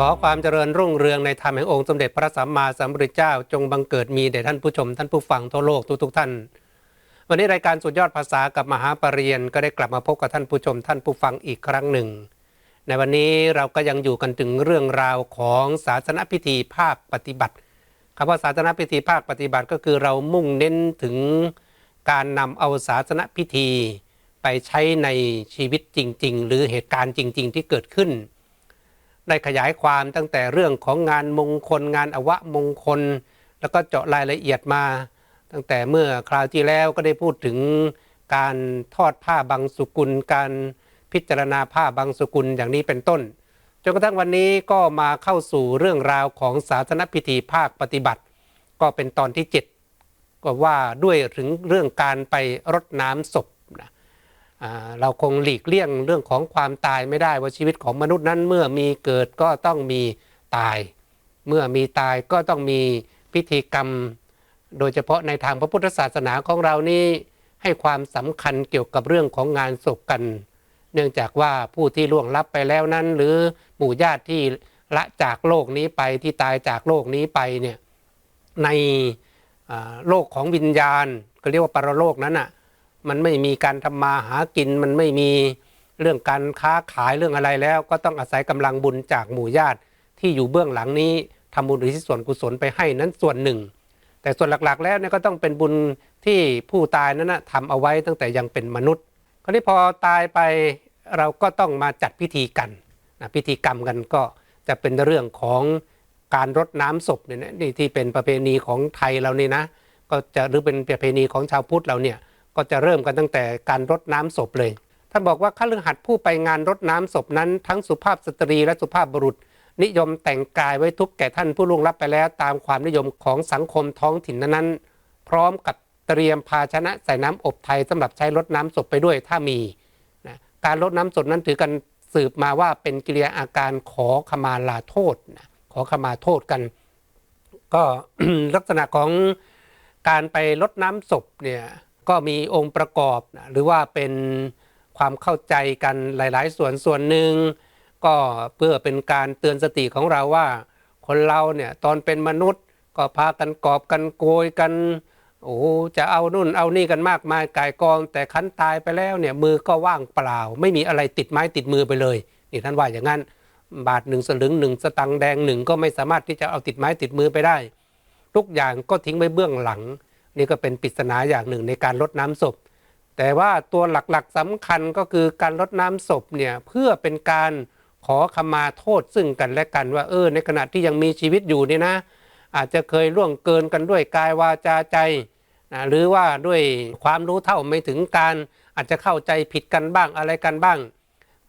ขอความเจริญรุ่งเรืองในธรรมแห่งองค์สมเด็จพระสัมมาสัมพุทธเจ้าจงบังเกิดมีแด่ท่านผู้ชมท่านผู้ฟังทั่วโลกทุกๆท่าน วันนี้รายการสุดยอดภาษากับมหาปรริญญาก็ได้กลับมาพบกับท่านผู้ชมท่านผู้ฟังอีกครั้งหนึ่ง ในวันนี้เราก็ยังอยู่กันถึงเรื่องราวของศาสนพิธีภาคปฏิบัติคำว่าศาสนพิธีภาคปฏิบัติก็คือเรามุ่งเน้นถึงการนำเอาศาสนพิธี ไปใช้ในชีวิตจริง ๆ หรือเหตุการณ์จริง ๆ ที่เกิดขึ้น ได้ขยายความตั้งแต่เรื่องของงานมงคลงานอวะมงคล แล้วก็เจาะรายละเอียดมา ตั้งแต่เมื่อคราวที่แล้วก็ได้พูดถึงการทอดผ้าบางสุกุล การพิจารณาผ้าบางสุกุลอย่างนี้เป็นต้นจนกระทั่งวันนี้ก็มาเข้าสู่เรื่องราวของศาสนพิธีภาคปฏิบัติ ก็เป็นตอนที่ 7 ก็ว่าด้วยถึงเรื่องการไปรดน้ำศพ เราคงหลีกเลี่ยงเรื่องของความตายไม่ได้ว่าชีวิตของมนุษย์นั้น เมื่อมีเกิดก็ต้องมีตาย เมื่อมีตายก็ต้องมีพิธีกรรม โดยเฉพาะในทางพระพุทธศาสนาของเรานี่ให้ความสำคัญเกี่ยวกับเรื่องของงานศพกัน เนื่องจากว่าผู้ที่ล่วงลับไปแล้วนั้น หรือหมู่ญาติที่ละจากโลกนี้ไปที่ตายจากโลกนี้ไปเนี่ยในโลกของวิญญาณก็เรียกว่าปรโลกนั้นอะ มันไม่มีการทำมาหากิน มันไม่มีเรื่องการค้าขายเรื่องอะไรแล้ว ก็ต้องอาศัยกำลังบุญจากหมู่ญาติ ที่อยู่เบื้องหลังนี้ทำบุญหรือทิศส่วนกุศลไปให้นั้นส่วนหนึ่ง แต่ส่วนหลักๆ แล้วเนี่ยก็ต้องเป็นบุญที่ผู้ตายนั้นนะทำเอาไว้ตั้งแต่ยังเป็นมนุษย์คราวนี้พอตายไปเราก็ต้องมาจัดพิธีกันนะพิธีกรรมกันก็จะเป็นเรื่องของการรดน้ำศพเนี่ยนะนี่ที่เป็นประเพณีของไทยเรานี่นะก็จะหรือเป็นประเพณีของชาวพุทธเราเนี่ย ก็จะเริ่มกันตั้งแต่การรดน้ำศพเลย ท่านบอกว่าข้าฤหัสถ์ผู้ไปงานรดน้ำศพนั้น ทั้งสุภาพสตรีและสุภาพบุรุษ นิยมแต่งกายไว้ทุกแก่ท่านผู้ล่วงลับไปแล้วตามความนิยมของสังคมท้องถิ่นนั้นๆ พร้อมกับเตรียมภาชนะใส่น้ำอบไทยสำหรับใช้รดน้ำศพไปด้วยถ้ามีนะการรดน้ำศพนั้นถือกันสืบมาว่าเป็นกิริยาอาการขอขมาลาโทษนะขอขมาโทษกัน ก็ลักษณะของการไปลดน้ำศพเนี่ย ก็มีองค์ประกอบนะหรือว่าเป็นความเข้าใจกันหลาย ๆ ส่วนส่วนหนึ่งก็เพื่อเป็นการเตือนสติของเราว่า คนเราเนี่ยตอนเป็นมนุษย์ก็พากันกอบกันโกยกันโอ้จะเอานู่นเอานี่กันมากมายกายกอง แต่คันตายไปแล้วเนี่ยมือก็ว่างเปล่า ไม่มีอะไรติดไม้ติดมือไปเลยนี่ท่านว่าอย่างนั้นบาทหนึ่งสลึงหนึ่งสตังแดงหนึ่งก็ไม่สามารถที่จะเอาติดไม้ติดมือไปได้ ทุกอย่างก็ทิ้งไว้เบื้องหลัง นี่ก็เป็นปริศนาอย่างหนึ่งในการลดน้ำศพ แต่ว่าตัวหลักๆสำคัญก็คือการลดน้ำศพเนี่ยเพื่อเป็นการขอขมาโทษซึ่งกันและกันว่าเออในขณะที่ยังมีชีวิตอยู่เนี่ยนะ อาจจะเคยล่วงเกินกันด้วยกายวาจาใจนะหรือว่าด้วยความรู้เท่าไม่ถึงการอาจจะเข้าใจผิดกันบ้างอะไรกันบ้าง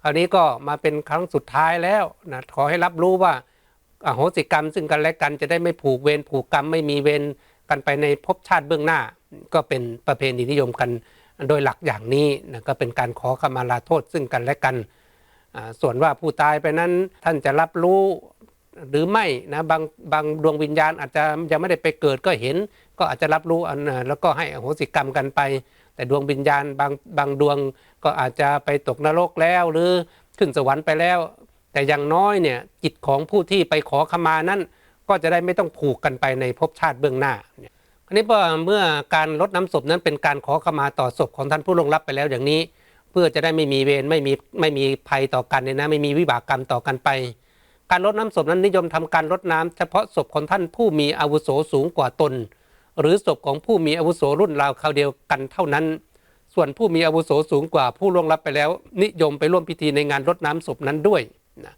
คราวนี้ก็มาเป็นครั้งสุดท้ายแล้วนะขอให้รับรู้ว่าอโหสิกรรมซึ่งกันและกันจะได้ไม่ผูกเวรผูกกรรมไม่มีเวร กันไปในภพชาติเบื้องหน้า ก็เป็นประเพณีนิยมกันโดยหลักอย่างนี้นะก็เป็นการขอขมาลาโทษซึ่งกันและกัน ส่วนว่าผู้ตายไปนั้นท่านจะรับรู้หรือไม่นะบางบางดวงวิญญาณอาจจะยังไม่ได้ไปเกิดก็เห็น ก็อาจจะรับรู้แล้วก็ให้อโหสิกรรมกันไป แต่ดวงวิญญาณบางบางดวงก็อาจจะไปตกนรกแล้วหรือขึ้นสวรรค์ไปแล้ว แต่อย่างน้อยเนี่ยจิตของผู้ที่ไปขอขมานั้น ก็จะได้ไม่ต้องผูกกันไปในภพชาติเบื้องหน้าอันนี้เมื่อเมื่อการลดน้ำศพนั้นเป็นการขอขมาต่อศพของท่านผู้ลงลับไปแล้วอย่างนี้ เพื่อจะได้ไม่มีเวรไม่มีไม่มีภัยต่อกันเนี่ยนะไม่มีวิบากกรรมต่อกันไป การลดน้ำศพนั้นนิยมทำการลดน้ำเฉพาะศพของท่านผู้มีอาวุโสสูงกว่าตน หรือศพของผู้มีอาวุโสรุ่นราวคราวเดียวกันเท่านั้น ส่วนผู้มีอาวุโสสูงกว่าผู้ล่วงลับไปแล้ว นิยมไปร่วมพิธีในงานรดน้ำศพนั้นด้วยนะ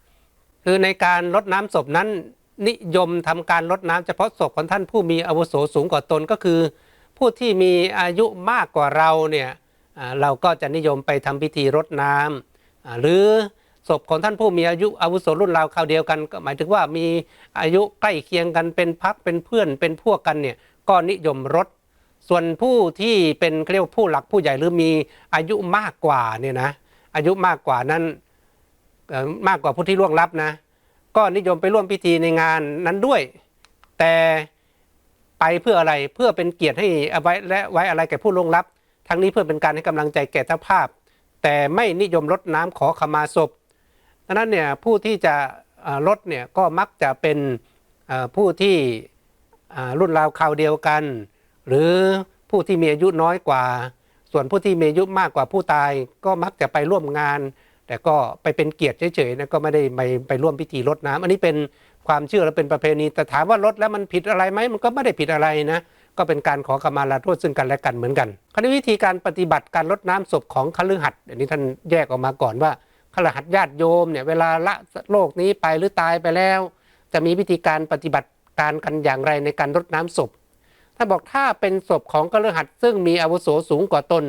คือในการรดน้ำศพนั้น นิยมทำการรดน้ำเฉพาะศพของท่านผู้มีอาวุโสสูงกว่าตนก็คือ ผู้ที่มีอายุมากกว่าเราเนี่ยเราก็จะนิยมไปทำพิธีรดน้ำอ่าหรือศพของท่านผู้มีอายุอาวุโสรุ่นราวคราวเดียวกัน ก็หมายถึงว่ามีอายุใกล้เคียงกันเป็นพักเป็นเพื่อนเป็นพวกกันเนี่ยก็นิยมรดส่วนผู้ที่เป็นเรียกว่าผู้หลักผู้ใหญ่หรือมีอายุมากกว่าเนี่ยนะอายุมากกว่านั้นมากกว่าผู้ที่ล่วงลับนะ ก็นิยมไปร่วมพิธีในงานนั้นด้วย แต่ไปเพื่ออะไรเพื่อเป็นเกียรติให้ไว้และไว้อะไรแก่ผู้ล่วงลับ ทั้งนี้เพื่อเป็นการให้กำลังใจแก่เจ้าภาพ แต่ไม่นิยมลดน้ำขอขมาศพดังนั้นเนี่ยผู้ที่จะอ่ารถเนี่ยก็มักจะเป็นผู้ที่รุ่นราวคราวเดียวกัน หรือผู้ที่มีอายุน้อยกว่า ส่วนผู้ที่มีอายุมากกว่าผู้ตาย ก็มักจะไปร่วมงาน แต่ก็ไปเป็นเกียรติเฉยๆนะก็ไม่ได้ไปไปร่วมพิธีรดน้ำอันนี้เป็นความเชื่อและเป็นประเพณี แต่ถามว่ารดแล้วมันผิดอะไรไหมมันก็ไม่ได้ผิดอะไรนะ ก็เป็นการขอขมาลาโทษซึ่งกันและกันเหมือนกันคราวนี้วิธีการปฏิบัติการลดน้ำศพของคฤหัสถ์อันนี้ท่านแยกออกมาก่อนว่าคฤหัสถ์ญาติโยมเนี่ยเวลาละโลกนี้ไปหรือตายไปแล้ว จะมีวิธีการปฏิบัติการกันอย่างไรในการรดน้ำศพท่านบอกถ้าเป็นศพของกฤหัสถ์ซึ่งมีอาวุโสสูงกว่าตน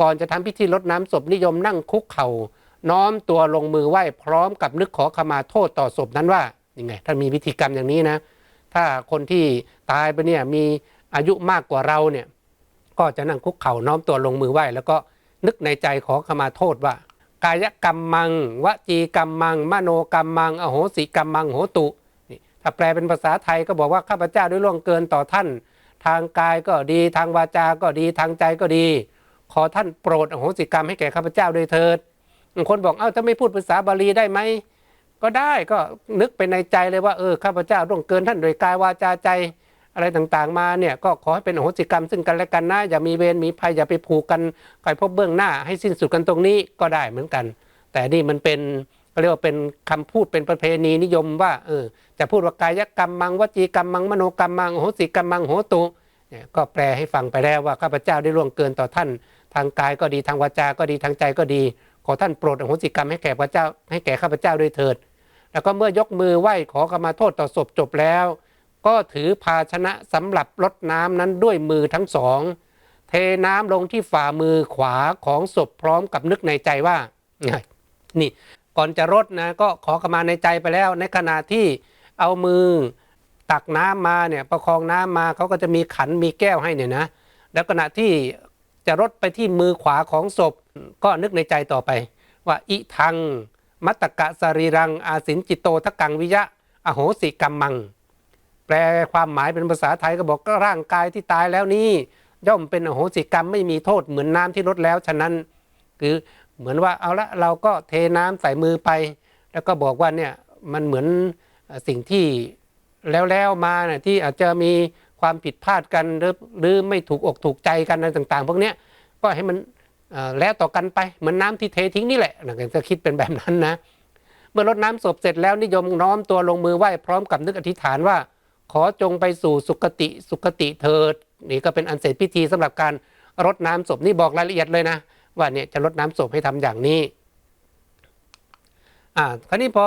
ก่อนจะทำพิธีรดน้ำศพนิยมนั่งคุกเข่า น้อมตัวลงมือไหว้พร้อมกับนึกขอขมาโทษต่อศพนั้นว่ายังไงท่านมีวิธีกรรมอย่างนี้นะ ถ้าคนที่ตายไปเนี่ยมีอายุมากกว่าเราเนี่ยก็จะนั่งคุกเข่าน้อมตัวลงมือไหว้แล้วก็นึกในใจขอขมาโทษว่า กายกรรมมังวจีกรรมมัง มโนกรรมมัง อโหสิกรรมมังโหตุนี่ถ้าแปลเป็นภาษาไทยก็บอกว่าข้าพเจ้าได้ล่วงเกินต่อท่าน ทางกายก็ดีทางวาจาก็ดีทางใจก็ดี ขอท่านโปรดอโหสิกรรมให้แก่ข้าพเจ้าโดยเถิด คนบอกเอ้าจะไม่พูดภาษาบาลีได้ไหมก็ได้ก็นึกไปในใจเลยว่าเออข้าพเจ้าล่วงเกินท่านโดยกายวาจาใจอะไรต่างๆมาเนี่ยก็ขอให้เป็นอโหสิกรรมซึ่งกันและกันนะอย่ามีเวรมีภัยอย่าไปผูกกันไปพบเบื้องหน้าให้สิ้นสุดกันตรงนี้ก็ได้เหมือนกัน แต่นี่มันเป็นเรียกว่าเป็นคำพูดเป็นประเพณีนิยมว่าเออจะพูดว่ากายกรรมมังวจีกรรมมังมโนกรรมมังอโหสิกรรมมังโหตุเนี่ยก็แปลให้ฟังไปแล้วว่าข้าพเจ้าได้ล่วงเกินต่อท่าน ทางกายก็ดีทางวาจาก็ดีทางใจก็ดี ขอท่านโปรดอโหสิกรรมให้แก่พระเจ้าให้แก่ข้าพเจ้าด้วยเถิด แล้วก็เมื่อยกมือไหว้ขอขมาโทษต่อศพจบแล้ว ก็ถือภาชนะสำหรับรดน้ำนั้นด้วยมือทั้งสอง เทน้ำลงที่ฝ่ามือขวาของศพพร้อมกับนึกในใจว่า นี่ก่อนจะรดนะก็ขอขมาในใจไปแล้ว ในขณะที่เอามือตักน้ำมาเนี่ยประคองน้ำมาเขาก็จะมีขันมีแก้วให้เนี่ยนะ แล้วขณะที่จะรดไปที่มือขวาของศพ ก็นึกในใจต่อไป ว่าอิทัง มัตตกะสรีรัง อาสินจิตโตทกังวิยะ อโหสิกรรมมัง แปลความหมายเป็นภาษาไทยก็บอกก็ร่างกายที่ตายแล้วนี้ ย่อมเป็นอโหสิกรรมไม่มีโทษเหมือนน้ำที่ลดแล้วฉะนั้น คือเหมือนว่าเอาละเราก็เทน้ำใส่มือไป แล้วก็บอกว่าเนี่ยมันเหมือนสิ่งที่แล้วแล้วมาเนี่ยที่อาจจะมีความผิดพลาดกันหรือหรือไม่ถูกอกถูกใจกันอะไรต่าง ๆ พวกเนี้ยก็ให้มัน แล้วต่อกันไปเหมือนน้ำที่เททิ้งนี่แหละนจะคิดเป็นแบบนั้นนะ เมื่อรดน้ำศพเสร็จแล้วนิยมน้อมตัวลงมือไหว้พร้อมกับนึกอธิษฐานว่า ขอจงไปสู่สุคติสุคติเถิดนี่ก็เป็นอันเสร็จพิธีสำหรับการรดน้ำศพนี่บอกรายละเอียดเลยนะ ว่าเนี่ยจะรดน้ำศพให้ทำอย่างนี้อ่าคราวนี้พอ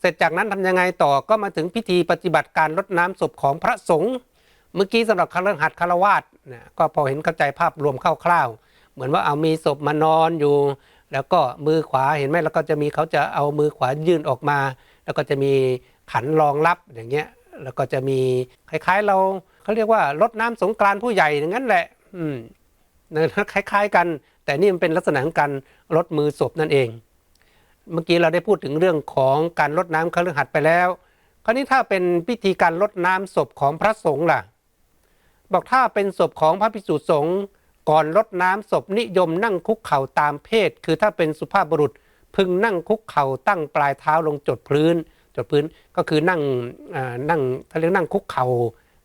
เสร็จจากนั้นทำยังไงต่อก็มาถึงพิธีปฏิบัติการรดน้ำศพของพระสงฆ์เมื่อกี้สำหรับคารหัสคารวาสเนี่ยก็พอเห็นเข้าใจภาพรวมคร่าวๆ เหมือนว่าเอามีศพมานอนอยู่ แล้วก็มือขวาเห็นไหมแล้วก็จะมีเขาจะเอามือขวายื่นออกมา แล้วก็จะมีขันรองรับอย่างเงี้ยแล้วก็จะมีคล้ายๆ เราเขาเรียกว่ารดน้ำสงกรานผู้ใหญ่อย่างนั้นแหละ อืมนะคล้าย ๆ กัน แต่นี่มันเป็นลักษณะของการรดมือศพนั่นเอง เมื่อกี้เราได้พูดถึงเรื่องของการรดน้ำคฤหัสถ์ไปแล้ว คราวนี้ถ้าเป็นพิธีการรดน้ำศพของพระสงฆ์ล่ะ บอกถ้าเป็นศพของพระภิกษุสงฆ์ ก่อนรดน้ำศพนิยมนั่งคุกเข่าตามเพศ คือถ้าเป็นสุภาพบุรุษพึงนั่งคุกเข่าตั้งปลายเท้าลงจดพื้น จดพื้นก็คือนั่งนั่งเขาเรียกนั่งคุกเข่า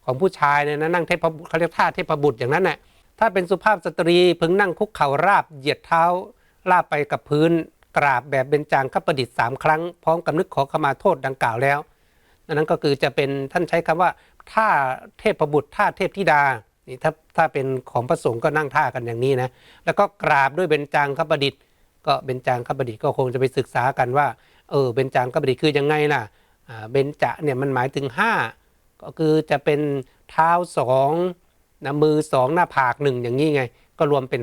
ของผู้ชายเนี่ยนะนั่งเทพบุเขาเรียกท่าเทพบุตรอย่างนั้นแหละถ้าเป็นสุภาพสตรีพึงนั่งคุกเข่าราบเหยียดเท้าราบไปกับพื้น กราบแบบเบญจางคประดิษฐ์สามครั้ง พร้อมกับนึกขอขมาโทษดังกล่าวแล้วนั่นก็คือจะเป็นท่านใช้คำว่าท่าเทพบุตรท่าเทพธิดา นี่ถ้าถ้าเป็นของพระสงฆ์ก็นั่งท่ากันอย่างนี้นะแล้วก็กราบด้วยเบญจางคประดิษฐ์ก็เบญจางคประดิษฐ์ก็คงจะไปศึกษากันว่าเออเบญจางคประดิษฐ์คือยังไงล่ะเบญจะเนี่ยมันหมายถึง 5 ก็คือจะเป็นเท้าสองนะมือสองหน้าผากหนึ่งอย่างนี้ไง ก็รวมเป็น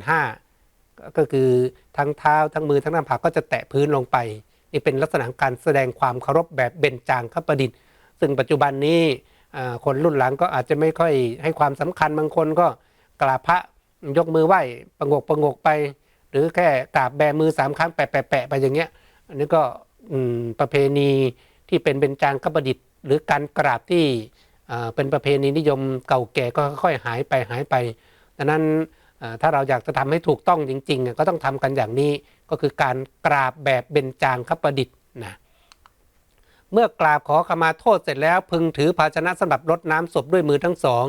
5 ก็คือทั้งเท้าทั้งมือทั้งหน้าผากก็จะแตะพื้นลงไปนี่เป็นลักษณะการแสดงความเคารพแบบเบญจางคประดิษฐ์ ซึ่งปัจจุบันนี้ คนรุ่นหลังก็อาจจะไม่ค่อยให้ความสำคัญบางคนก็กราบพระยกมือไหว้ประงกประงกไป หรือแค่กราบแบมือสามครั้งแปะแปะแปะไปอย่างเงี้ยอันนี้ก็ประเพณีที่เป็นเบญจางคประดิษฐ์ หรือการกราบที่เป็นประเพณีนิยมเก่าแก่ก็ค่อยหายไปหายไปดังนั้นถ้าเราอยากจะทำให้ถูกต้องจริงๆอะก็ต้องทำกันอย่างนี้ก็คือการกราบแบบเบญจางคประดิษฐ์นะ เมื่อกราบขอขมาโทษเสร็จแล้ว พึงถือภาชนะสำหรับรดน้ำศพด้วยมือทั้งสอง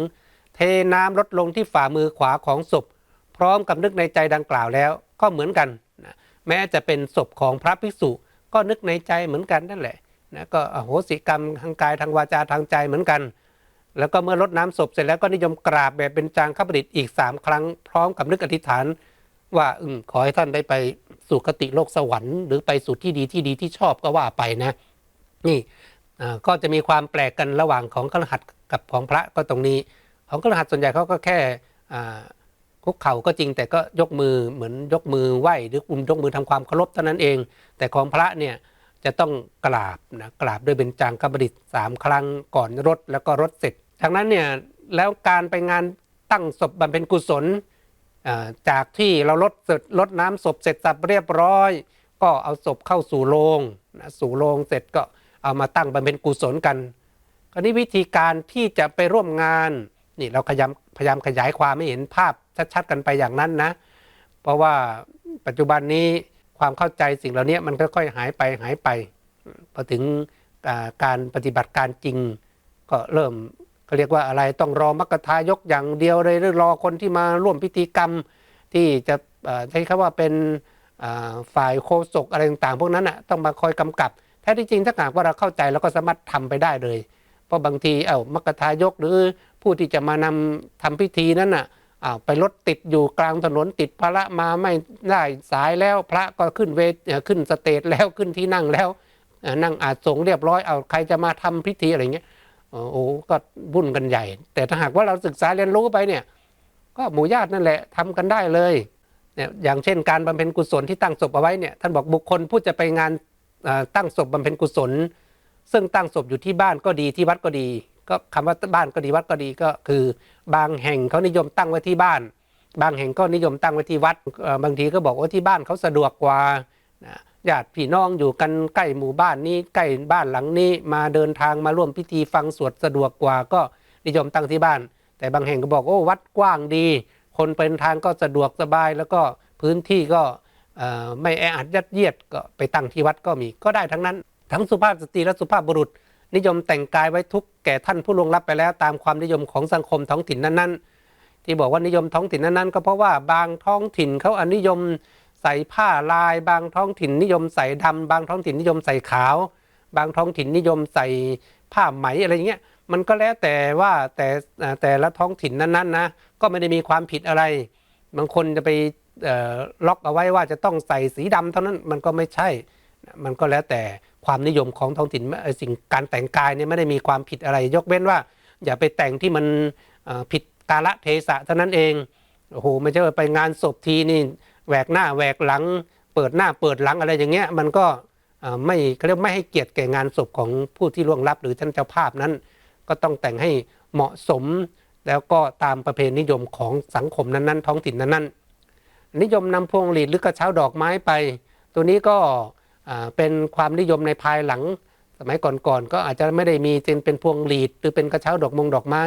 เทน้ำลดลงที่ฝ่ามือขวาของศพ พร้อมกับนึกในใจดังกล่าวแล้ว ก็เหมือนกันนะแม้จะเป็นศพของพระภิกษุ ก็นึกในใจเหมือนกันนั่นแหละนะก็อโหสิกรรมทางกายทางวาจาทางใจเหมือนกัน แล้วก็เมื่อรดน้ำศพเสร็จแล้วก็นิยมกราบแบบเป็นจางข้าพดิษฐ์อีกสามครั้ง พร้อมกับนึกอธิษฐาน ว่าอืมขอให้ท่านได้ไปสู่คติโลกสวรรค์ หรือไปสู่ที่ดีที่ดีที่ชอบก็ว่าไปนะ นี่ก็จะมีความแปลกกันระหว่างของครหัสกับของพระก็ตรงนี้ ของครหัสส่วนใหญ่เขาก็แค่คุกเข่าก็จริงแต่ก็ยกมือเหมือนยกมือไหว้หรืออุ้มยกมือทำความเคารพเท่านั้นเอง แต่ของพระเนี่ยจะต้องกราบนะกราบด้วยเบญจางคประดิษสามครั้งก่อนรดแล้วก็รดเสร็จจากนั้นเนี่ยแล้วการไปงานตั้งศพบำเพ็ญกุศลจากที่เราลดเสร็จลดน้ำศพเสร็จสับเรียบร้อย ก็เอาศพเข้าสู่โรงนะสู่โรงเสร็จก็ เอามาตั้งบำเพ็ญกุศลกันคราวนี้วิธีการที่จะไปร่วมงานนี่เราพยายามพยายามขยายความให้เห็นภาพชัดๆกันไปอย่างนั้นนะ เพราะว่าปัจจุบันนี้ความเข้าใจสิ่งเหล่านี้มันค่อยๆหายไปหายไปพอถึงการปฏิบัติการจริง ก็เริ่มเขาเรียกว่าอะไรต้องรอมกกะทายกอย่างเดียวเลยหรือรอคนที่มาร่วมพิธีกรรม ที่จะใช้คำว่าเป็นฝ่ายโฆษกอะไรต่างๆ พวกนั้นอะต้องมาคอยกำกับ ท้ที่จริงถ้าหากว่าเราเข้าใจเราก็สามารถทำไปได้เลย เพราะบางทีเอ้ามกทายกหรือผู้ที่จะมานำทำพิธีนั้นน่ะอ้าวไปรถติดอยู่กลางถนนติดพระมาไม่ได้สายแล้วพระก็ขึ้นเวทขึ้นสเตจแล้วขึ้นที่นั่งแล้ว นั่งอาจสงเรียบร้อยเอาใครจะมาทำพิธีอะไรเงี้ยโอ้โหก็วุ่นกันใหญ่ แต่ถ้าหากว่าเราศึกษาเรียนรู้ไปเนี่ย ก็หมู่ญาตินั่นแหละทำกันได้เลยเนี่ยอย่างเช่นการบำเพ็ญกุศลที่ตั้งศพเอาไว้เนี่ยท่านบอกบุคคลผู้จะไปงาน ตั้งศพบำเพ็ญกุศล ซึ่งตั้งศพอยู่ที่บ้านก็ดีที่วัดก็ดี ก็คำว่าบ้านก็ดีวัดก็ดีก็คือ บางแห่งเขานิยมตั้งไว้ที่บ้าน บางแห่งก็นิยมตั้งไว้ที่วัดบางทีก็บอกว่าที่บ้านเขาสะดวกกว่าญาติพี่น้องอยู่กันใกล้หมู่บ้านนี้ใกล้บ้านหลังนี้มาเดินทางมาร่วมพิธีฟังสวดสะดวกกว่าก็นิยมตั้งที่บ้าน แต่บางแห่งก็บอกโอ้วัดกว้างดี คนเป็นทางก็สะดวกสบายแล้วก็พื้นที่ก็ ไม่แออัดยัดเยียดก็ไปตั้งที่วัดก็มีก็ได้ทั้งนั้น ทั้งสุภาพสตรีและสุภาพบุรุษ นิยมแต่งกายไว้ทุกแก่ท่านผู้ล่วงลับไปแล้ว ตามความนิยมของสังคมท้องถิ่นนั้นๆ ที่บอกว่านิยมท้องถิ่นนั้นๆ ก็เพราะว่าบางท้องถิ่นเขาอนิยมใส่ผ้าลาย บางท้องถิ่นนิยมใส่ดำบางท้องถิ่นนิยมใส่ขาว บางท้องถิ่นนิยมใส่ผ้าไหมอะไรเงี้ยมันก็แล้วแต่ว่าแต่แต่ละท้องถิ่นนั้นๆนะก็ไม่ได้มีความผิดอะไร บางคนจะไป ล็อกเอาไว้ว่าจะต้องใส่สีดำเท่านั้นมันก็ไม่ใช่ มันก็แล้วแต่ความนิยมของท้องถิ่นสิ่งการแต่งกายเนี่ยไม่ได้มีความผิดอะไร ยกเว้นว่า อย่าไปแต่งที่มันผิดกาละเทศะเท่านั้นเองโอ้โหไม่ใช่ว่าไปงานศพทีนี่แหวกหน้าแหวกหลัง เปิดหน้าเปิดหลังอะไรอย่างเงี้ยมันก็ไม่เขาเรียกไม่ให้เกียรติแก่งานศพของผู้ที่ล่วงลับหรือท่านเจ้าภาพนั้น ก็ต้องแต่งให้เหมาะสม แล้วก็ตามประเพณีนิยมของสังคมนั้นๆ ท้องถิ่นนั้นๆ นิยมนำพวงหลีดหรือกระเช้าดอกไม้ไป ตัวนี้ก็เป็นความนิยมในภายหลัง สมัยก่อนๆก็อาจจะไม่ได้มีเป็นเป็นพวงหลีดหรือเป็นกระเช้าดอกมงดอกไม้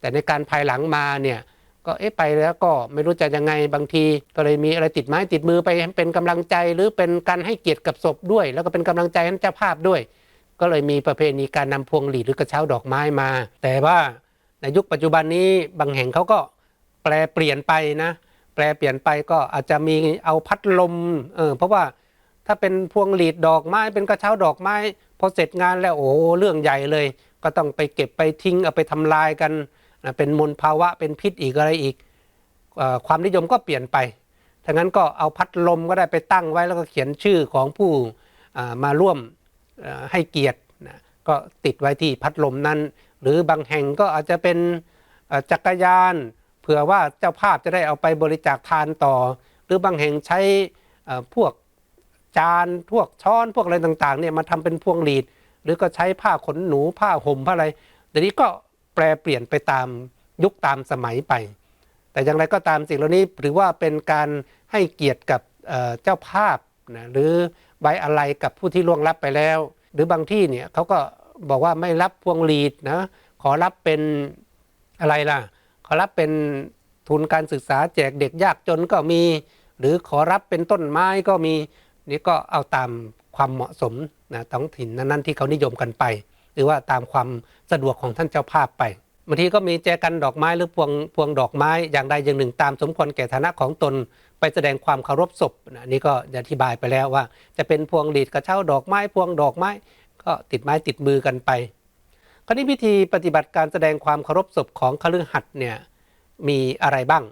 แต่ในการภายหลังมาเนี่ยก็เอ๊ะไปแล้วก็ไม่รู้จะยังไงบางที ก็เลยมีอะไรติดไม้ติดมือไปเป็นกำลังใจ หรือเป็นการให้เกียรติกับศพด้วย แล้วก็เป็นกำลังใจให้เจ้าภาพด้วย ก็เลยมีประเพณีการนำพวงหลีดหรือกระเช้าดอกไม้มา แต่ว่าในยุคปัจจุบันนี้บางแห่งเขาก็แปลเปลี่ยนไปนะ แปลเปลี่ยนไปก็อาจจะมีเอาพัดลมเออเพราะว่าถ้าเป็นพวงหลีดดอกไม้เป็นกระเช้าดอกไม้พอเสร็จงานแล้วโอ้เรื่องใหญ่เลย ก็ต้องไปเก็บไปทิ้งเอาไปทำลายกันนะเป็นมลภาวะเป็นพิษอีกอะไรอีกอความนิยมก็เปลี่ยนไปถ้างั้นก็เอาพัดลมก็ได้ไปตั้งไว้แล้วก็เขียนชื่อของผู้มาร่วมให้เกียรตินะก็ติดไว้ที่พัดลมนั้น หรือบางแห่งก็อาจจะเป็นจักรยาน เผื่อว่าเจ้าภาพจะได้เอาไปบริจาคทานต่อ หรือบางแห่งใช้พวกจานพวกช้อนพวกอะไรต่างๆเนี่ยมาทำเป็นพวงหลีด หรือก็ใช้ผ้าขนหนูผ้าห่มผ้าอะไรเดี๋ยวนี้ก็แปรเปลี่ยนไปตามยุคตามสมัยไป แต่อย่างไรก็ตามสิ่งเหล่านี้ถือว่าเป็นการให้เกียรติกับเเจ้าภาพนะหรือไว้อะไรกับผู้ที่ล่วงลับไปแล้ว หรือบางที่เนี่ยเขาก็บอกว่าไม่รับพวงหลีดนะขอรับเป็นอะไรล่ะ อรับเป็นทุนการศึกษาแจกเด็กยากจนก็มี หรือขอรับเป็นต้นไม้ก็มีนี่ก็เอาตามความเหมาะสมนะท้องถิ่นนั้นๆที่เขานิยมกันไป หรือว่าตามความสะดวกของท่านเจ้าภาพไปบางทีก็มีแจกันดอกไม้หรือพวงพวงดอกไม้อย่างใดอย่างหนึ่งตามสมควรแก่ฐานะของตน ไปแสดงความเคารพศพนะนี่ก็อธิบายไปแล้วว่า จะเป็นพวงหลีดกระเช้าดอกไม้พวงดอกไม้ ก็ติดไม้ติดมือกันไป ราวนี้พิธีปฏิบัติการแสดงความเคารพศพของคฤหัสถ์เนี่ยมีอะไรบ้าง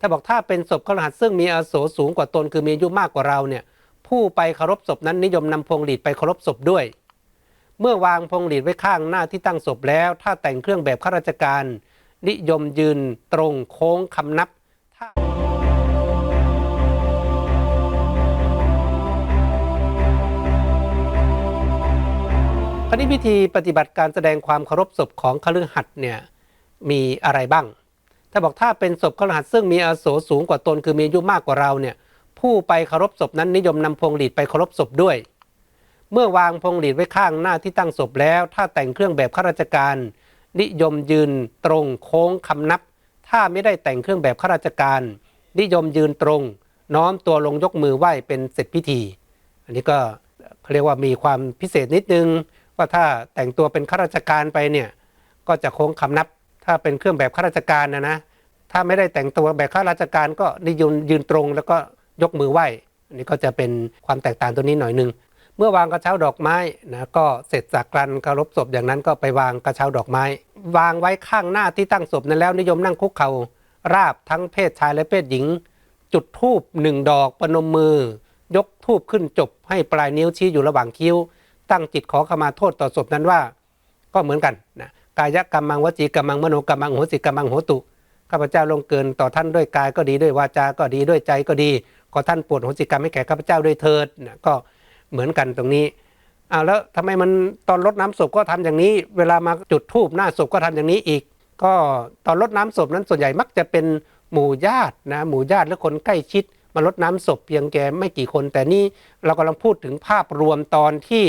ถ้าบอกถ้าเป็นศพคฤหัสถ์ซึ่งมีอาโสสูงกว่าตนคือมีอายุมากกว่าเราเนี่ยผู้ไปเคารพศพนั้นนิยมนำพวงหลีดไปเคารพศพด้วย เมื่อวางพวงหลีดไว้ข้างหน้าที่ตั้งศพแล้ว ถ้าแต่งเครื่องแบบข้าราชการ นิยมยืนตรงโค้งคำนับ นี้พิธีปฏิบัติการแสดงความเคารพศพของคฤหัสถ์เนี่ยมีอะไรบ้าง ถ้าบอกถ้าเป็นศพคฤหัสถ์ซึ่งมีอาโสสูงกว่าตนคือมีอายุมากกว่าเราเนี่ยผู้ไปเคารพศพนั้นนิยมนำพวงหลีดไปเคารพศพด้วย เมื่อวางพวงหลีดไว้ข้างหน้าที่ตั้งศพแล้ว ถ้าแต่งเครื่องแบบข้าราชการ นิยมยืนตรงโค้งคำนับ ถ้าไม่ได้แต่งเครื่องแบบข้าราชการ นิยมยืนตรง น้อมตัวลงยกมือไหว้เป็นเสร็จพิธี อันนี้ก็เขาเรียกว่ามีความพิเศษนิดนึง ว่าถ้าแต่งตัวเป็นข้าราชการไปเนี่ยก็จะโค้งคำนับ ถ้าเป็นเครื่องแบบข้าราชการนะนะถ้าไม่ได้แต่งตัวแบบข้าราชการก็นิยมยืนตรง แล้วก็ยกมือไหว้อันนี้ก็จะเป็นความแตกต่างตัวนี้หน่อยหนึงเมื่อวางกระเช้าดอกไม้นะก็เสร็จจากการเคารพศพอย่างนั้นก็ไปวางกระเช้าดอกไม้ วางไว้ข้างหน้าที่ตั้งศพนั้นแล้วนิยมนั่งคุกเข่าราบทั้งเพศชายและเพศหญิง จุดธูปหนึ่งดอกประนมมือ ยกธูปขึ้นจบให้ปลายนิ้วชี้อยู่ระหว่างคิ้ว ตั้งจิตขอขมาโทษต่อศพนั้นว่า ก็เหมือนกันนะกายกรรมังวจีกรรมังมโนกรรมังโหสิกรรมังโหตุข้าพเจ้าลงเกินต่อท่านด้วยกายก็ดีด้วยวาจาก็ดีด้วยใจก็ดีขอท่านปรดโหสิกรรมให้แก่ข้าพเจ้าด้วยเถิดนะก็เหมือนกันตรงนี้อ้าวแล้วทำไมมันตอนรดน้ำศพก็ทำอย่างนี้ เวลามาจุดธูปหน้าศพก็ทำอย่างนี้อีก ก็ตอนรดน้ำศพนั้นส่วนใหญ่มักจะเป็นหมู่ญาตินะหมู่ญาติและคนใกล้ชิดมารดน้ำศพเพียงแค่ไม่กี่คน แต่นี่เรากำลังพูดถึงภาพรวมตอนที่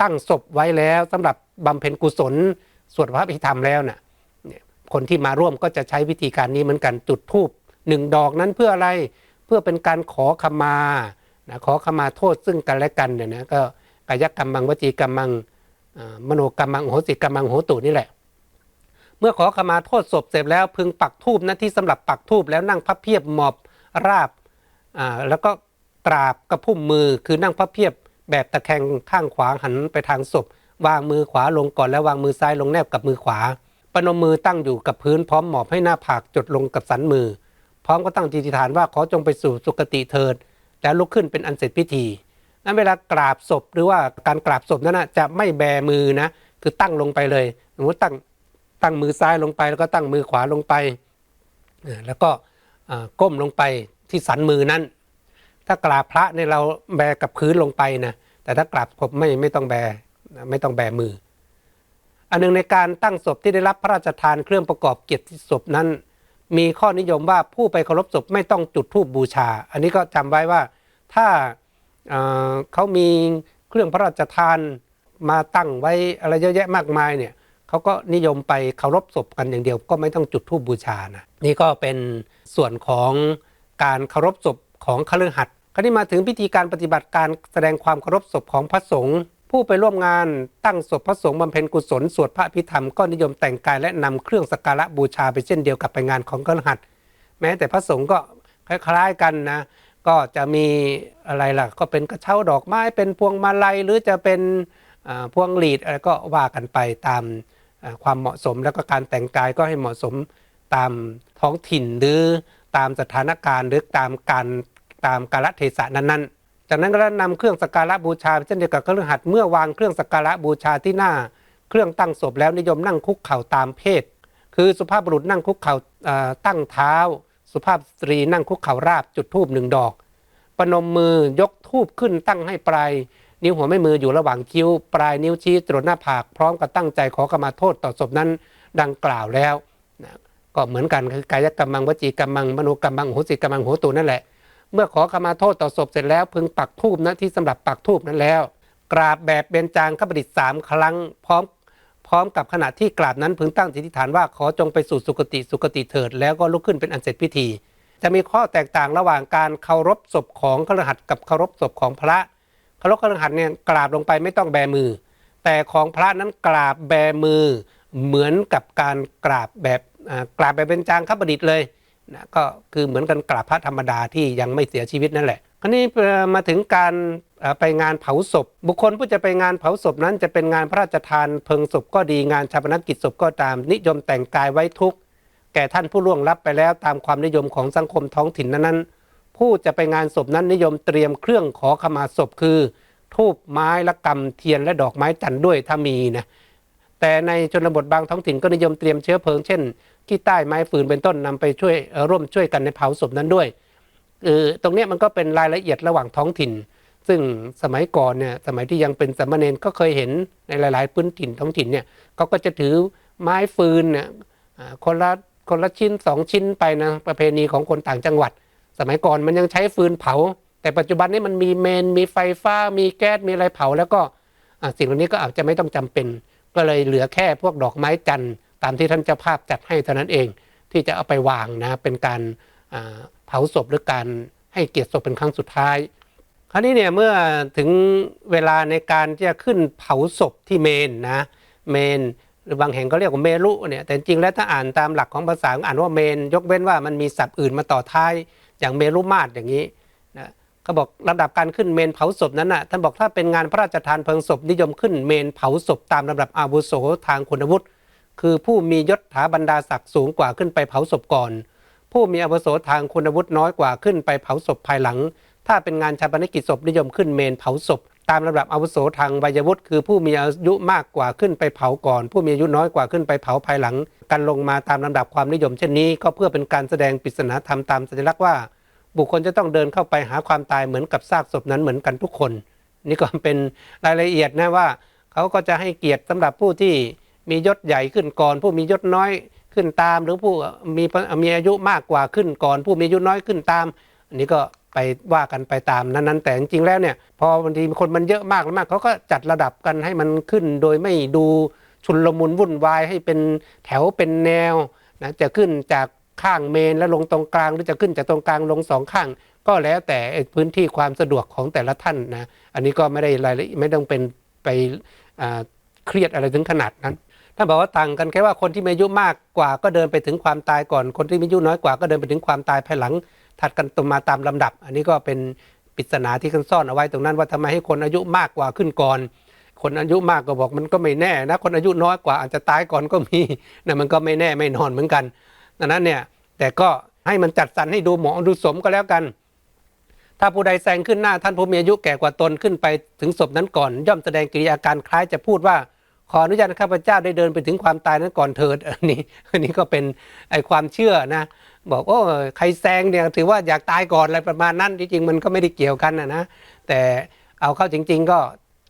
ตั้งศพไว้แล้วสำหรับบำเพ็ญกุศลสวดพระพิธรรมแล้วนะเนี่ยคนที่มาร่วมก็จะใช้วิธีการนี้เหมือนกันจุดธูปหนึ่งดอกนั้นเพื่ออะไรเพื่อเป็นการขอขมานะขอขมาโทษซึ่งกันและกันเนี่ยนะก็กายกรรมังวจีกรรมังมโนกรรมังโหสิกรรมังโหตุนี่แหละ เมื่อขอขมาโทษศพเสร็จแล้ว พึงปักทูบนะที่สำหรับปักทูบแล้วนั่งพับเพียบหมอบราบแล้วก็กราบกระพุ่มมือคือนั่งพับเพียบ แบบตะแคงข้างขวาหันไปทางศพ วางมือขวาลงก่อนแล้ววางมือซ้ายลงแนบกับมือขวาปนมมือตั้งอยู่กับพื้นพร้อมหมอบให้หน้าผากจดลงกับสันมือ พร้อมก็ตั้งจิตฐานว่าขอจงไปสู่สุคติเถิด แล้วลุกขึ้นเป็นอันเสร็จพิธีนั้นเวลากราบศพหรือว่าการกราบศพนั้นนะจะไม่แบมือนะ คือตั้งลงไปเลยสมมติตั้งตั้งมือซ้ายลงไป แล้วก็ตั้งมือขวาลงไป แล้วก็ก้มลงไปที่สันมือนั้น ถ้ากราบพระเนี่ยเราแบกับพื้นลงไปนะ แต่ถ้ากราบศพไม่ไม่ต้องแบะไม่ต้องแบมือ อันหนึ่งในการตั้งศพที่ได้รับพระราชทานเครื่องประกอบเกียรติศพนั้น มีข้อนิยมว่าผู้ไปเคารพศพไม่ต้องจุดธูปบูชา อันนี้ก็จำไว้ว่าถ้าเเขามีเครื่องพระราชทานมาตั้งไว้อะไรเยอะแยะมากมายเนี่ยเขาก็นิยมไปเคารพศพกันอย่างเดียว ก็ไม่ต้องจุดธูปบูชานะนี่ก็เป็นส่วนของการเคารพศพของคฤหัสถ์ คราวนี้มาถึงพิธีการปฏิบัติการแสดงความเคารพศพของพระสงฆ์ผู้ไปร่วมงานตั้งศพพระสงฆ์บำเพ็ญกุศลสวดพระอภิธรรมก็นิยมแต่งกายและนำเครื่องสักการะบูชาไปเช่นเดียวกับไปงานของคฤหัสถ์แม้แต่พระสงฆ์ก็คล้ายๆกันนะก็จะมีอะไรล่ะก็เป็นกระเช้าดอกไม้เป็นพวงมาลัยหรือจะเป็นพวงหลีดอะไรก็ว่ากันไปตามความเหมาะสมแล้วก็การแต่งกายก็ให้เหมาะสมตามท้องถิ่นหรือตามสถานการณ์หรือตามการ ตามกาลเทศะนั้นๆ จากนั้นก็นำเครื่องสักการะบูชาเช่นเดียวกับเครื่องหัดเมื่อวางเครื่องสักการะบูชาที่หน้า เครื่องตั้งศพแล้วนิยมนั่งคุกเข่าตามเพศ คือสุภาพบุรุษนั่งคุกเข่าอ่าตั้งเท้า สุภาพสตรีนั่งคุกเข่าราบจุดธูปหนึ่งดอกปนมมือยกธูปขึ้นตั้งให้ปลายนิ้วหัวแม่มืออยู่ระหว่างคิ้ว ปลายนิ้วชี้ตรวจหน้าผากพร้อมกับตั้งใจขอขมาโทษต่อศพนั้นดังกล่าวแล้วนะก็เหมือนกันคือกายกรรมังวจีกรรมังมโนกรรมังโหสิกรรมังโหตุนั่นแหละ เมื่อขอขมาโทษต่อศพเสร็จแล้วพึงปักธูปนะที่สำหรับปักธูปนั้นแล้ว กราบแบบเบญจางขประดิษฐ์สามครั้งพร้อมพร้อมกับขณะที่กราบนั้นพึงตั้งจิตอธิฐานว่าขอจงไปสู่สุคติสุคติเถิดแล้วก็ลุกขึ้นเป็นอันเสร็จพิธี จะมีข้อแตกต่างระหว่างการเคารพศพของครหัสกับเคารพศพของพระเคารพคฤหัสเนี่ยกราบลงไปไม่ต้องแบมือ แต่ของพระนั้นกราบแบมือเหมือนกับการกราบแบบกราบแบบเป็นจางคประดิษฐ์เลย นะก็คือเหมือนกันกราบพระธรรมดาที่ยังไม่เสียชีวิตนั่นแหละคราวนี้มาถึงการไปงานเผาศพ บุคคลผู้จะไปงานเผาศพนั้น จะเป็นงานพระราชทานเพลิงศพก็ดีงานชาปนกิจศพก็ตาม นิยมแต่งกายไว้ทุกข์แก่ท่านผู้ล่วงลับไปแล้วตามความนิยมของสังคมท้องถิ่นนั้นๆ ผู้จะไปงานศพนั้นนิยมเตรียมเครื่องขอขมาศพคือ ทูบไม้ละกำเทียนและดอกไม้จันทร์ด้วยถ้ามีนะแต่ในชนบทบางท้องถิ่นก็นิยมเตรียมเชื้อเพลิงเช่น ขี้ใต้ไม้ฟืนเป็นต้นนำไปช่วยร่วมช่วยกันในเผาศพนั้นด้วยเออตรงนี้มันก็เป็นรายละเอียดระหว่างท้องถิ่น ซึ่งสมัยก่อนเนี่ยสมัยที่ยังเป็นสามเณรก็เคยเห็นในหลาย ๆ พื้นถิ่นท้องถิ่นเนี่ยเขาก็จะถือไม้ฟืนเนี่ยคนละคนละชิ้นสองชิ้นไปนะประเพณีของคนต่างจังหวัด สมัยก่อนมันยังใช้ฟืนเผา แต่ปัจจุบันนี้มันมีเมนมีไฟฟ้า มีแก๊สมีอะไรเผา แล้วก็สิ่งเหล่านี้ก็อาจจะไม่ต้องจำเป็น ก็เลยเหลือแค่พวกดอกไม้จันทร์ ตามที่ท่านเจ้าภาพจัดให้เท่านั้นเอง ที่จะเอาไปวางนะเป็นการเผาศพหรือการให้เกียรติศพเป็นครั้งสุดท้าย คราวนี้เนี่ยเมื่อถึงเวลาในการที่จะขึ้นเผาศพที่เมนนะเมนหรือบางแห่งก็เรียกว่าเมรุเนี่ยแต่จริงแล้วถ้าอ่านตามหลักของภาษาอ่านว่าเมน ยกเว้นว่ามันมีศัพท์อื่นมาต่อท้ายอย่างเมรุมาตอย่างนี้นะเขาบอกลำดับการขึ้นเมนเผาศพนั้นน่ะท่านบอกถ้าเป็นงานพระราชทานเพลิงศพนิยมขึ้นเมนเผาศพตามลำดับอาวุโสทางคุณวุฒิ คือผู้มียศถาบรรดาศักดิ์สูงกว่าขึ้นไปเผาศพก่อน ผู้มีอาวุโสทางคุณวุฒิน้อยกว่าขึ้นไปเผาศพภายหลัง ถ้าเป็นงานชาปนกิจศพนิยมขึ้นเมนเผาศพ ตามลำดับอาวุโสทางวัยวุฒิคือผู้มีอายุมากกว่าขึ้นไปเผาก่อน ผู้มีอายุน้อยกว่าขึ้นไปเผาภายหลังกันลงมาตามลำดับความนิยมเช่นนี้ ก็เพื่อเป็นการแสดงปริศนาธรรมตามสัญลักษณ์ว่า บุคคลจะต้องเดินเข้าไปหาความตายเหมือนกับซากศพนั้นเหมือนกันทุกคน นี่ก็เป็นรายละเอียดนะว่าเขาก็จะให้เกียรติสำหรับผู้ที่ มียศใหญ่ขึ้นก่อน ผู้มียศน้อยขึ้นตาม หรือผู้มีมีอายุมากกว่าขึ้นก่อน ผู้มีอายุน้อยขึ้นตาม อันนี้ก็ไปว่ากันไปตามนั้นๆแต่จริงๆแล้วเนี่ยพอบางทีคนมันเยอะมากแล้วมากเขาก็จัดระดับกันให้มันขึ้น โดยไม่ดูชุนลมุนวุ่นวายให้เป็นแถวเป็นแนวนะจะขึ้นจากข้างเมนแล้วลงตรงกลางหรือจะขึ้นจากตรงกลางลงสองข้าง ก็แล้วแต่พื้นที่ความสะดวกของแต่ละท่านนะอันนี้ก็ไม่ได้รายละเอียดไม่ต้องเป็นไปเครียดอะไรถึงขนาดนั้น ถ้าบอกว่าต่างกันแค่ว่าคนที่มีอายุมากกว่าก็เดินไปถึงความตายก่อน คนที่มีอายุน้อยกว่าก็เดินไปถึงความตายภายหลัง ถัดกันตรงมาตามลำดับ อันนี้ก็เป็นปริศนาที่เขาซ่อนเอาไว้ตรงนั้นว่าทำไมให้คนอายุมากกว่าขึ้นก่อน คนอายุมากก็บอกมันก็ไม่แน่นะ คนอายุน้อยกว่าอาจจะตายก่อนก็มีนะมันก็ไม่แน่ไม่นอนเหมือนกันดังนั้นเนี่ยแต่ก็ให้มันจัดสรรให้ดูเหมาะดูสมก็แล้วกัน ถ้าผู้ใดแซงขึ้นหน้าท่านผู้มีอายุแก่กว่าตนขึ้นไปถึงศพนั้นก่อน ย่อมแสดงกิริยาการคล้ายจะพูดว่า ขออนุญาตข้าพเจ้าได้เดินไปถึงความตายนั้นก่อนเถิดอันนี้อันนี้ก็เป็นไอความเชื่อนะ บอกโอ้ใครแซงเนี่ยถือว่าอยากตายก่อนอะไรประมาณนั้นที่จริงมันก็ไม่ได้เกี่ยวกันนะนะแต่เอาเข้าจริง ๆ ก็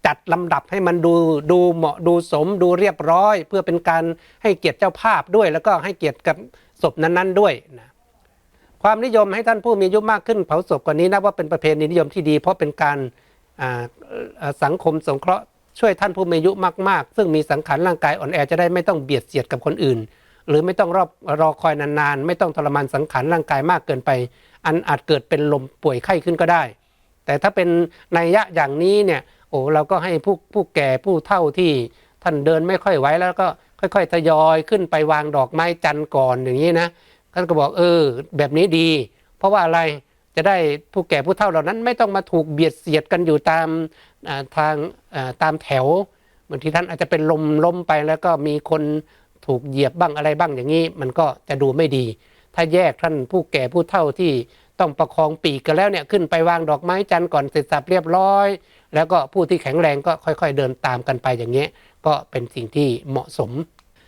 จัดลำดับให้มันดูดูเหมาะดูสมดูเรียบร้อย เพื่อเป็นการให้เกียรติเจ้าภาพด้วย แล้วก็ให้เกียรติกับศพนั้น ๆ ด้วยนะความนิยมให้ท่านผู้มีอายุมากขึ้นเผาศพกว่านี้นับว่าเป็นประเพณีนิยมที่ดี เพราะเป็นการสังคมสงเคราะห์ ช่วยท่านผู้มีอายุมากๆ ซึ่งมีสังขารร่างกายอ่อนแอจะได้ไม่ต้องเบียดเสียดกับคนอื่น หรือไม่ต้องรอบรอคอยนานๆ ไม่ต้องทรมานสังขารร่างกายมากเกินไป อันอาจเกิดเป็นลมป่วยไข้ขึ้นก็ได้ แต่ถ้าเป็นนัยยะอย่างนี้เนี่ยโอ้เราก็ให้ผู้ผู้แก่ผู้เฒ่าที่ท่านเดินไม่ค่อยไหวแล้วก็ค่อยๆทยอยขึ้นไปวางดอกไม้จันทร์ก่อนอย่างนี้นะท่านก็บอกเออ แบบนี้ดี เพราะว่าอะไร จะได้ผู้แก่ผู้เฒ่าเหล่านั้น ไม่ต้องมาถูกเบียดเสียดกันอยู่ตามทางตามแถวบางทีท่านอาจจะเป็นลมล้มไปแล้วก็มีคนถูกเหยียบบ้างอะไรบ้างอย่างนี้ มันก็จะดูไม่ดี ถ้าแยกท่านผู้แก่ผู้เฒ่าที่ต้องประคองปีกกันแล้วเนี่ยขึ้นไปวางดอกไม้จันทร์ก่อนเสร็จสับเรียบร้อย แล้วก็ผู้ที่แข็งแรงก็ค่อยๆ เดินตามกันไปอย่างเงี้ก็เป็นสิ่งที่เหมาะสม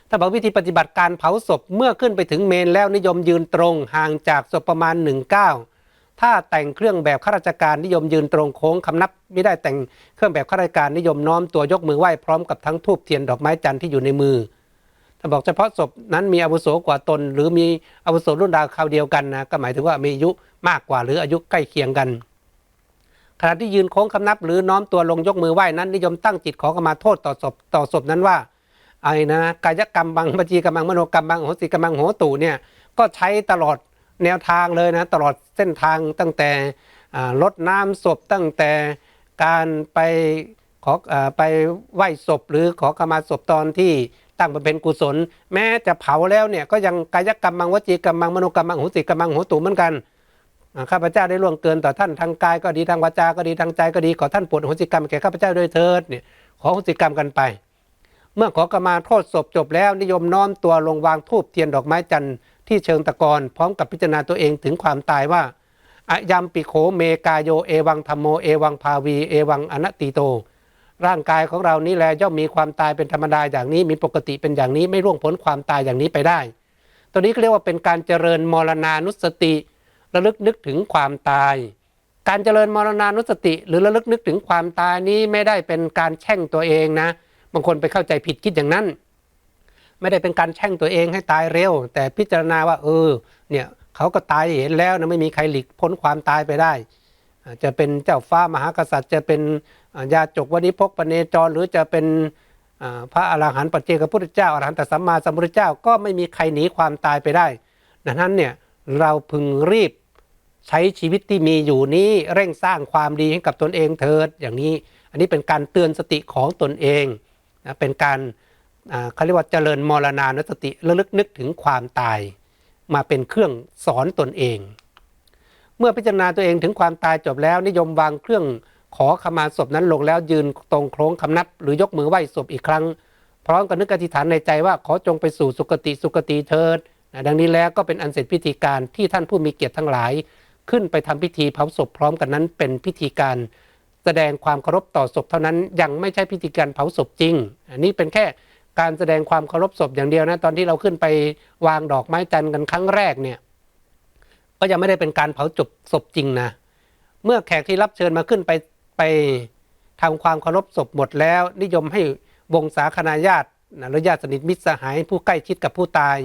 ถ้าบอกวิธีปฏิบัติการเผาศพเมื่อขึ้นไปถึงเมนแล้วนิยมยืนตรงห่างจากศพประมาณ1นก้า ถ้าแต่งเครื่องแบบข้าราชการนิยมยืนตรงโค้งคำนับไม่ได้แต่งเครื่องแบบข้าราชการนิยมน้อมตัวยกมือไหว้พร้อมกับทั้งทูบเทียนดอกไม้จันทร์ที่อยู่ในมือถ้าบอกเฉพาะศพนั้นมีอาวุโสกว่าตน หรือมีอาวุโสรุ่นราวคราวเดียวกันนะก็หมายถึงว่ามีอายุมากกว่าหรืออายุใกล้เคียงกันขณะที่ยืนโค้งคำนับ หรือน้อมตัวลงยกมือไหว้นั้นนิยมตั้งจิตขอขมาโทษต่อศพต่อศพนั้นว่าไอ้นะกายกรรมบังปจีกรรมังมโนกรรมบังโหสิกรรมังโหตุเนี่ยก็ใช้ตลอด แนวทางเลยนะตลอดเส้นทางตั้งแต่อ่ารดน้ำศพตั้งแต่การไปขออไปไหว้ศพหรือขอขมาศพตอนที่ตั้งบำเพ็ญกุศล แม้จะเผาแล้วเนี่ยก็ยังกายกรรมมังวจีกรรมมังมโนกรรมมังหุติกรรมมังโหตุเหมือนกันข้าพเจ้าได้ล่วงเกินต่อท่านทางกายก็ดีทางวาจาก็ดีทางใจก็ดีขอท่านปรดโหสิกรรมแก่ข้าพเจ้าด้วยเถิดเนี่ยขอโหสิกรรมกันไป เมื่อขอกมาโทษศพจบแล้วนิยมน้อมตัวลงวางทูบเทียนดอกไม้จันทร์ ที่เชิงตะกอนพร้อมกับพิจารณาตัวเองถึงความตายว่าอะยัมปิโขเมกาโยเอวังธรรมโมเอวังภาวีเอวังอนัตติโต ร่างกายของเรานี้แลย่อมมีความตายเป็นธรรมดาอย่างนี้มีปกติเป็นอย่างนี้ไม่ร่วงพ้นความตายอย่างนี้ไปได้ ตัวนี้ก็เรียกว่าเป็นการเจริญมรณานุสติ ระลึกนึกถึงความตาย การเจริญมรณานุสติ หรือระลึกนึกถึงความตายนี้ไม่ได้เป็นการแช่งตัวเองนะ บางคนไปเข้าใจผิดคิดอย่างนั้น ไม่ได้เป็นการแช่งตัวเองให้ตายเร็ว แต่พิจารณาว่า เออเนี่ยเขาก็ตายเห็นแล้วนะไม่มีใครหลีกพ้นความตายไปได้ จะเป็นเจ้าฟ้ามหากษัตริย์ จะเป็นอ่ายาจกวณิพกปเนจร หรือจะเป็นพระอรหันต์ปัจเจกพุทธเจ้าอรหันตสัมมาสัมพุทธเจ้าก็ไม่มีใครหนีความตายไปได้ดังนั้นเนี่ยเราพึงรีบใช้ชีวิตที่มีอยู่นี้เร่งสร้างความดีให้กับตนเองเถิดอย่างนี้ อันนี้เป็นการเตือนสติของตนเองนะเป็นการ เขาเรียกว่าเจริญมรณานุสติระลึกนึกถึงความตาย มาเป็นเครื่องสอนตนเอง เมื่อพิจารณาตัวเองถึงความตายจบแล้ว นิยมวางเครื่องขอขมาศพนั้นลงแล้วยืนตรงโค้งคำนับ หรือยกมือไหว้ศพอีกครั้ง พร้อมกับนึกอธิษฐานในใจว่าขอจงไปสู่สุคติสุคติเถิดดังนี้แล้วก็เป็นอันเสร็จพิธีการที่ท่านผู้มีเกียรติทั้งหลาย ขึ้นไปทำพิธีเผาศพพร้อมกันนั้นเป็นพิธีการ แสดงความเคารพต่อศพเท่านั้นยังไม่ใช่พิธีการเผาศพจริง อันนี้เป็นแค่ การแสดงความเคารพศพอย่างเดียวนะตอนที่เราขึ้นไปวางดอกไม้จันทร์กันครั้งแรกเนี่ย ก็ยังไม่ได้เป็นการเผาจบศพจริงนะเมื่อแขกที่รับเชิญมาขึ้นไปไปทำความเคารพศพหมดแล้ว นิยมให้วงศาคณาญาตินะหรือญาติสนิทมิตรสหายผู้ใกล้ชิดกับผู้ตาย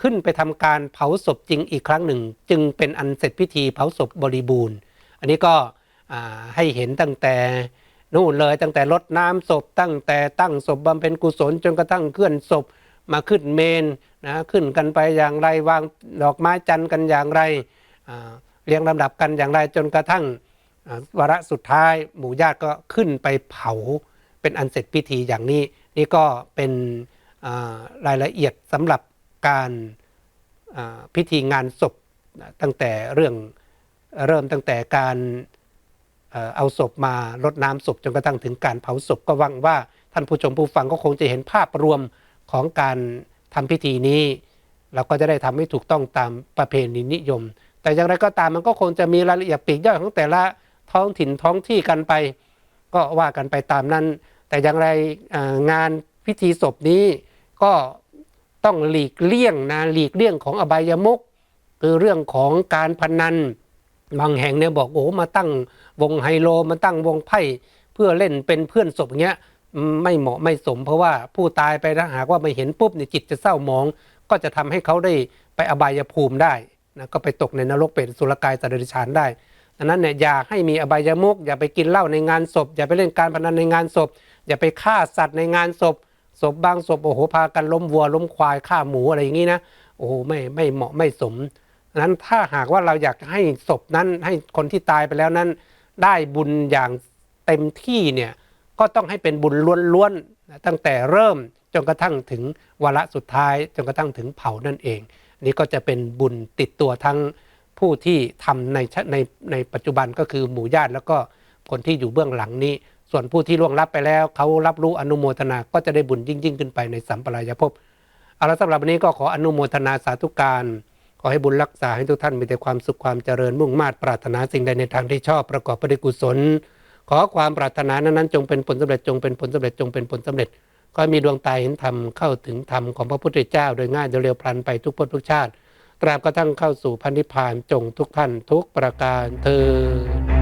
ขึ้นไปทำการเผาศพจริงอีกครั้งหนึ่ง จึงเป็นอันเสร็จพิธีเผาศพบริบูรณ์ อันนี้ก็ให้เห็นตั้งแต่ นู่นเลยตั้งแต่รดน้ำศพ ตั้งแต่ตั้งศพบำเพ็ญกุศลจนกระทั่งเคลื่อนศพมาขึ้นเมนนะขึ้นกันไปอย่างไรวางดอกไม้จันทร์กันอย่างไรเรียงลำดับกันอย่างไรจนกระทั่งวาระสุดท้ายหมู่ญาติก็ขึ้นไปเผาเป็นอันเสร็จพิธีอย่างนี้ นี่ก็เป็นรายละเอียดสำหรับการพิธีงานศพตั้งแต่เรื่องเริ่มตั้งแต่การ เอาศพมารดน้ำศพจนกระทั่งถึงการเผาศพก็หวังว่าท่านผู้ชมผู้ฟังก็คงจะเห็นภาพรวมของการทำพิธีนี้ เราก็จะได้ทำให้ถูกต้องตามประเพณีนิยม แต่อย่างไรก็ตามมันก็คงจะมีรายละเอียดปีกย่อยของแต่ละท้องถิ่นท้องที่กันไป ก็ว่ากันไปตามนั้น แต่อย่างไรงานพิธีศพนี้ก็ต้องหลีกเลี่ยงนะหลีกเลี่ยงของอบายมุกคือเรื่องของการพนันบางแห่งเนี่ยบอกโอ้มาตั้ง วงไฮโลมาตั้งวงไพ่เพื่อเล่นเป็นเพื่อนศพอย่างเงี้ยไม่เหมาะไม่สม เพราะว่าผู้ตายไปถ้าหากว่าไม่เห็นปุ๊บเนี่ยจิตจะเศร้าหมอง ก็จะทำให้เขาได้ไปอบายภูมิได้นะก็ไปตกในนรกเป็นสุรกายสัตว์ดรัจฉานได้ดังนั้นเนี่ยอย่าให้มีอบายมุกอย่าไปกินเหล้าในงานศพ อย่าไปเล่นการพนันในงานศพ อย่าไปฆ่าสัตว์ในงานศพศพบางศพโอ้โหพากันล้มวัวล้มควายฆ่าหมูอะไรอย่างนี้นะโอ้โหไม่ไม่เหมาะไม่สมดังนั้นถ้าหากว่าเราอยากให้ศพนั้นให้คนที่ตายไปแล้วนั้น ได้บุญอย่างเต็มที่เนี่ยก็ต้องให้เป็นบุญล้วนๆนตั้งแต่เริ่มจนกระทั่งถึงวาระสุดท้ายจนกระทั่งถึงเผานั่นเองอันนี้ก็จะเป็นบุญติดตัวทั้งผู้ที่ทำในในในปัจจุบันก็คือหมู่ญาติแล้วก็คนที่อยู่เบื้องหลังนี้ ส่วนผู้ที่ล่วงลับไปแล้ว เขารับรู้อนุโมทนาก็จะได้บุญยิ่งยิ่งขึ้นไปในสัมปรายภพเอาละสำหรับวันนี้ก็ขออนุโมทนาสาธุการ ขอให้บุญรักษาให้ทุกท่านมีแต่ความสุขความเจริญมุ่งมา่ปรารถนาสิ่งใดในทางที่ชอบประกอบไปด้วยกุศล ขอความปรารถนานั้นๆจงเป็นผลสำเร็จจงเป็นผลสำเร็จจงเป็นผลสำเร็จ ก็มีดวงตาเห็นธรรมเข้าถึงธรรมของพระพุทธเจ้า โดยง่ายโดยเร็วพลันไปทุกภพทุกชาติ ตราบกระทั่งเข้าสู่พันธิพานจงทุกท่านทุกประการเธอ